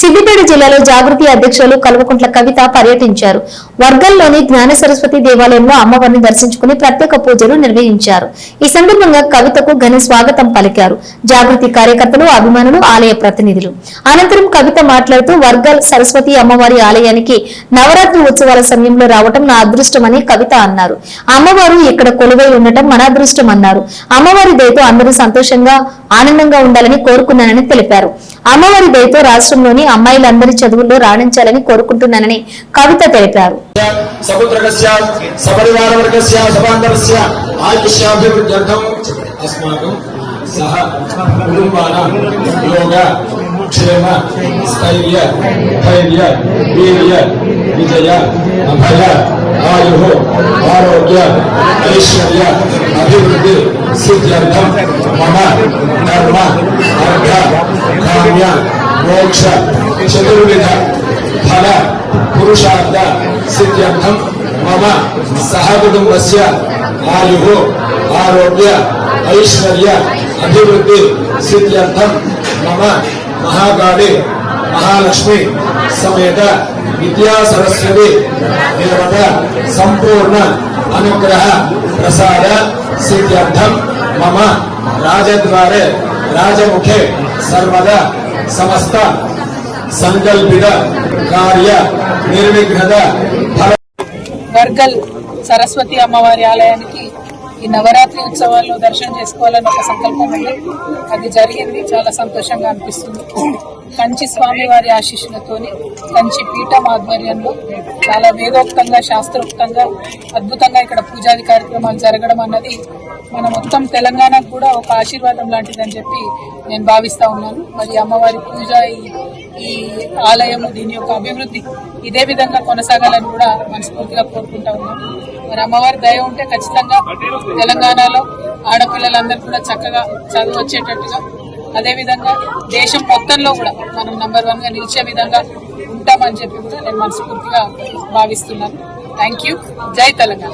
సిద్దిపేట జిల్లాలో జాగృతి అధ్యక్షులు కల్వకుంట్ల కవిత పర్యటించారు. వర్గంలోని జ్ఞాన సరస్వతి దేవాలయంలో అమ్మవారిని దర్శించుకుని ప్రత్యేక పూజలు నిర్వహించారు. ఈ సందర్భంగా కవితకు ఘన స్వాగతం పలికారు జాగృతి కార్యకర్తలు అభిమానులు ఆలయ ప్రతినిధులు. అనంతరం కవిత మాట్లాడుతూ వర్గల్ సరస్వతి అమ్మవారి ఆలయానికి నవరాత్రి ఉత్సవాల సమయంలో రావటం నా అదృష్టమని కవిత అన్నారు. అమ్మవారు ఇక్కడ కొలువై ఉండటం మన అదృష్టం అన్నారు అమ్మవారి దయతో అందరూ సంతోషంగా ఆనందంగా ఉండాలని కోరుకున్నానని తెలిపారు. అమ్మవారి దయతో రాష్ట్రంలోని అమ్మాయిలందరి చదువుల్లో రాణించాలని కోరుకుంటున్నానని కవిత తెలిపారు. క్షేమ స్థైర్య ధైర్య వీర్య విజయ అభయ ఆయు ఆరోగ్య ఐశ్వర్య అభివృద్ధి సిద్ధ్యర్థం మమ ధర్మ అర్థ మోక్ష చతుర్విధ ఫల పురుషార్థ సిద్ధ్యర్థం మమ సహకుటుంబస్య ఆయు ఆరోగ్య ఐశ్వర్య అభివృద్ధి సిద్ధ్యర్థం మమ మహాకాళి మహాలక్ష్మి సమేత విద్యా సరస్వతి దేవత సంపూర్ణ అనుగ్రహ ప్రసాద సిద్ధ్యర్థం మమ రాజద్వారే రాజముఖే సర్వదా సమస్త సంకల్పిత కార్య నిర్విఘ్నత వర్గల్ సరస్వతి అమ్మవారి ఆలయానికి ఈ నవరాత్రి ఉత్సవాల్లో దర్శనం చేసుకోవాలని ఒక సంకల్పం ఉంది. అది జరిగింది. చాలా సంతోషంగా అనిపిస్తుంది. కంచి స్వామి వారి ఆశీస్సులతోని కంచి పీఠం ఆధ్వర్యంలో చాలా వేదోక్తంగా శాస్త్రోక్తంగా అద్భుతంగా ఇక్కడ పూజాది కార్యక్రమాలు జరగడం అన్నది మన మొత్తం తెలంగాణకు కూడా ఒక ఆశీర్వాదం లాంటిదని చెప్పి నేను భావిస్తా ఉన్నాను. మరి అమ్మవారి పూజ ఈ- ఈ ఆలయము దీని యొక్క అభివృద్ధి ఇదే విధంగా కొనసాగాలని కూడా మనస్ఫూర్తిగా కోరుకుంటా ఉన్నాను. మరి అమ్మవారి దయ ఉంటే ఖచ్చితంగా తెలంగాణలో ఆడపిల్లలందరూ కూడా చక్కగా చదువు వచ్చేటట్టుగా అదేవిధంగా దేశం మొత్తంలో కూడా మనం నంబర్ వన్గా నిలిచే విధంగా ఉంటామని చెప్పి కూడా నేను మనస్ఫూర్తిగా భావిస్తున్నాను. థ్యాంక్ యూ జై తెలంగాణ.